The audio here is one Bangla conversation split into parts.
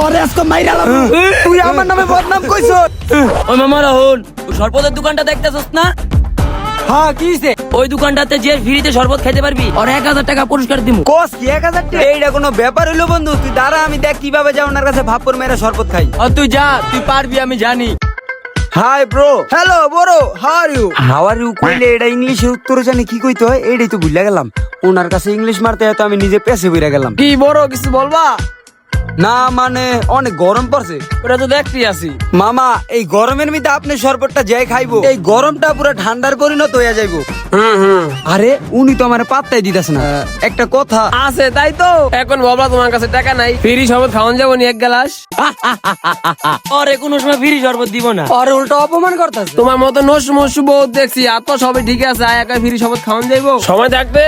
তোরে আজকে মাইরালাম তুই আমার নামে বদনাম কইছ ওই মামা রাহুল ওই দোকানটা দেখতেছস না? হ্যাঁ কি হইছে? ওই দোকানটাতে যে ফ্রিতে শরবত খেতে পারবি আর এক হাজার টাকা পুরস্কার দিব কোস কি এক হাজার টাকা? এইটা কোনো ব্যাপার হইল বন্ধু? তুই দাঁড়া আমি দেখ কীভাবে যা ওনার কাছে ভাবপুর মেয়েরা শরবত খাই। আর তুই যা তুই পারবি আমি জানি। হাই ব্রো হ্যালো বড় how you how are you কইলে এটা ইংলিশে উত্তর জানি কি কইতে হয়? এইটাই তো ভুলে গেলাম। ওনার কাছে ইংলিশ মারতে হয়তো আমি নিজে পেছে বইরা গেলাম। কি বড় কিছু বলবা? না মানে অনেক গরম পড়ছে। ওটা তো দেখতে আসি মামা এই গরমের মধ্যে আপনি শরবতটা যাই খাইবো এই গরমটা পুরো ঠান্ডার পরিণত হয়ে যাইবো। হুম হুম। আরে উনি তো আমার পাত্তাই দিতেছে না। একটা কথা। আছে তাই তো। এখন বাবা তোমার কাছে টাকা নাই। ফ্রি শরবত খাওয়ান যাব নি এক গ্লাস। আরে কোনো সময় ফ্রি শরবত দিব না। আর উল্টো অপমান করতেছে। তোমার মতো নস মসু বহুত দেখছি আর তো সবই ঠিক আছে আয় একা ফ্রি শরবত খাওয়ান যাইবো। সময় থাকবে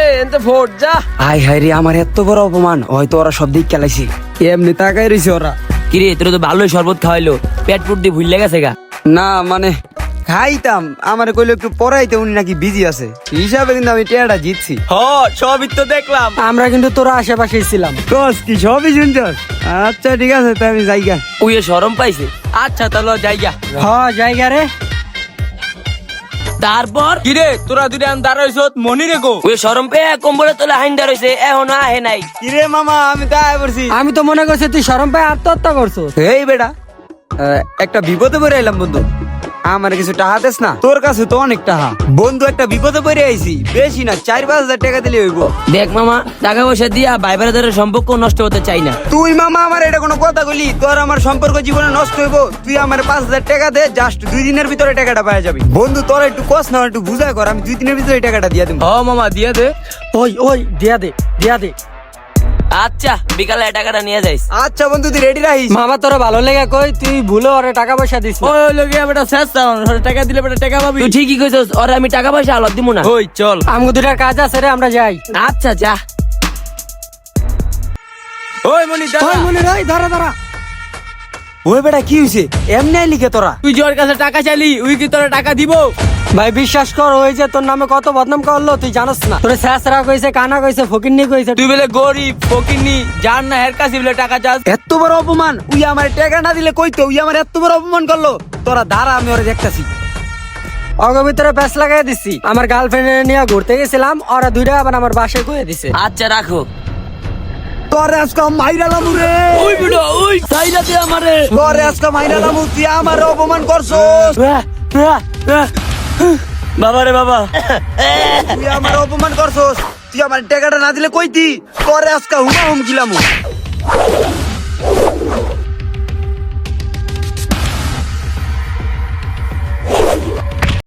ফোট যা। হাই হাই রে আমার এত বড় অপমান। হয়তো ওরা সব দিক খেলাইছি এমনি তাকাই রয়েছে ওরা। কিরে তোর তো ভালোই শরবত খাওয়াইলো। পেট পুট দিয়ে ভুললে গেছে গা। না মানে খাইতাম আমার কইলো একটু পড়াইতে উনি নাকি বিজি আছে। হিসাবে কিন্তু আমি টেয়াটা জিতছি। হ সবই তো দেখলাম। আমরা কিন্তু তোরা আশেপাশে ছিলাম। কস কি সবই শুনছস? আচ্ছা ঠিক আছে তাই আমি যাইগা ওই সরম পাইছে। আচ্ছা তাহলে যাইগা হ্যাঁ জায়গা রে। তারপর? কিরে তোরা দুটা দাঁড়াইছ মনি রেখো গো। ওই সরম পেয়ে কম্বলে তোলা হাইন দাঁড়াইছে এখন আহে নাই। কিরে মামা আমি তো আয় পড়ছি। আমি তো মনে করছি তুই সরম পে আত্মহত্যা করছ এই বেটা একটা বিপদে পড়ে এলাম বন্ধু। আমার কিছু টাকা দেস না তোর কাছে তো অনেক টাকা। বন্ধু একটা বিপদে পড়ে আইছি। বেশি না চার পাঁচ হাজার টাকা দিলে হইব। দেখ মামা টাকা পয়সা দিয়া ভাই ব্রাদারের সম্পর্ক নষ্ট হতে চাই না। তুই মামা আমার এটা কোনো কথা বলি তোর আমার সম্পর্ক জীবনে নষ্ট হইব। তুই আমার পাঁচ হাজার টাকা দে জাস্ট দুই দিনের ভিতরে টাকাটা পাওয়া যাবে। বন্ধু তোর একটু কষ্ট না একটু বুঝাই কর আমি দুই দিনের ভিতরে টাকাটা দিয়ে দেবো হ মামা দিয়ে দে। ওই ওই দিয়া দে দিয়া দে। আচ্ছা বিকালে টাকাটা নিয়ে যাইস। আচ্ছা বন্ধু তুই রেডি রাখিস? মামা তোর ভালো লেগে কই তুই ভুলে ওরে টাকা পয়সা দিস। ওই লোকে বেটা শেষ টাকা দিলে বেটা টাকা পাবি। তুই ঠিকই কইছস ওরে আমি টাকা পয়সা আলাদ দিমু না। ওই চল। আমগো দুটার কাজ আছে রে আমরা যাই। আচ্ছা যা। ওই মনি ওই মনি রাই ধরা ধরা ওই বেটা কি হয়েছে এমনি লিখে তোরা। তুই ওর কাছে টাকা চাইলি উই কি তোরা টাকা দিব? ভাই বিশ্বাস কর ওই যে তোর নামে কত বদনাম করল তুই জানোস না। তোর শেষরা কইছে কানা কইছে ফকিন্নি কইছে। তুই বলে গরিব ফকিনি যার না হের কাছে বলে টাকা চাস। এত বড় অপমান উই আমার টাকা না দিলে কইতো উই আমার এত বড় অপমান করল। তোরা দাঁড়া আমি ওরা দেখতাছি। অগ ভিতরে প্যাস লাগাই দিছি। আমার গার্লফ্রেন্ড নিয়ে ঘুরতে গেছিলাম ওরা দুইটা আবার আমার বাসায় কয়ে দিছে। আচ্ছা রাখো। তোরে আজকে মাইরালাম রে। ওই বিড়ো ওই। সাইরা দে আমারে। তোরে আজকে মাইরালাম তুই আমার অপমান করছস। বাবা রে বাবা। তুই আমার অপমান করছস। তুই আমার টাকাটা না দিলে কইতি? তোরে আজকে হুমা হুম গিলাম